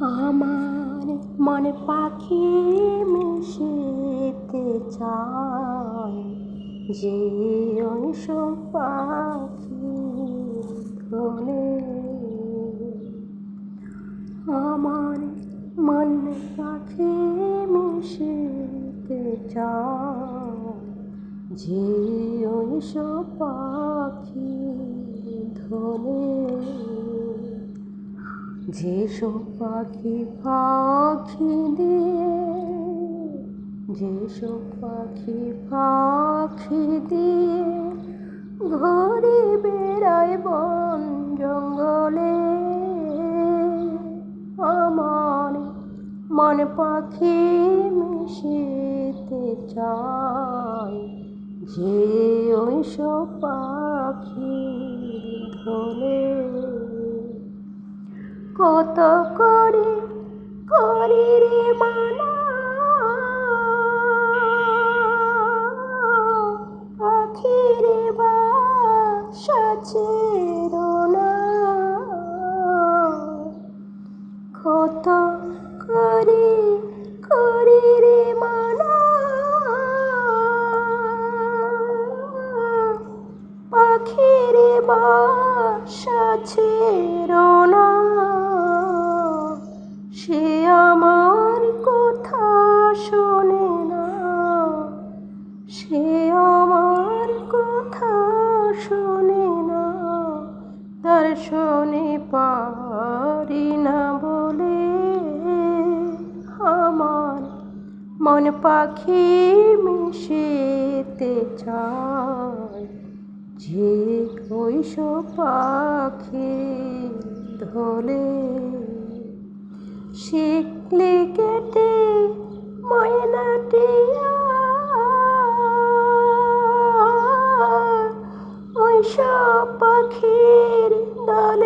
আমার মনে পাখি মিশিতে চায়। যে অংশ পাখি গলে আমার মনে পাখি মিশিতে চায়। যে অংশ পাখি ধনে। যেসব পাখি পাখি দিয়ে, যেসব পাখি পাখি দিয়ে ঘুরে বেড়ায় বন জঙ্গলে, আমার মন পাখি মিশিতে চায়। যে ওইসব পাখি ধরে কত করে করি রে মানা পাখিরে বাসা ছেড়ো না। কত করে করি রে মানা পাখিরে বাসা ছেড়ো না। পাখি মিশিতে চায়। যে ওইসব পাখি ধলে শিখলে কেটে ময়নাটিয়া ওই পাখির দলে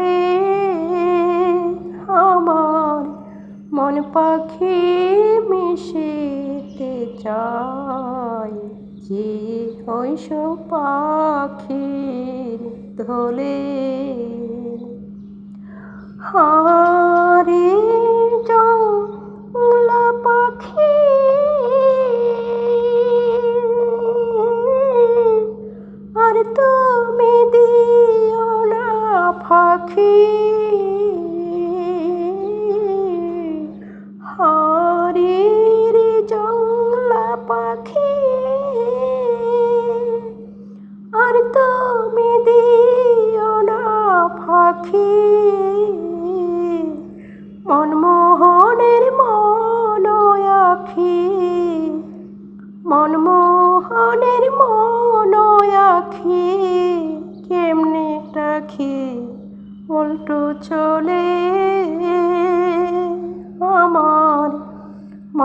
মন পাখি মিশিতে চায় যে হইস পাখির ধরে হারে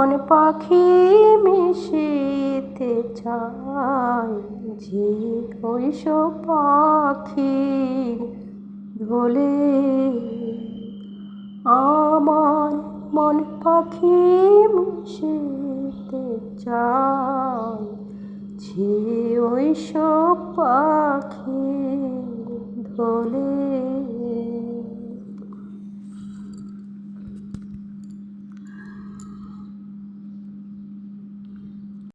মন পাখি মিশিতে চায়, যে ওইসব পাখি ধলে আমার মন পাখি মিশিতে চায়, যে ওইসব পাখি ধলে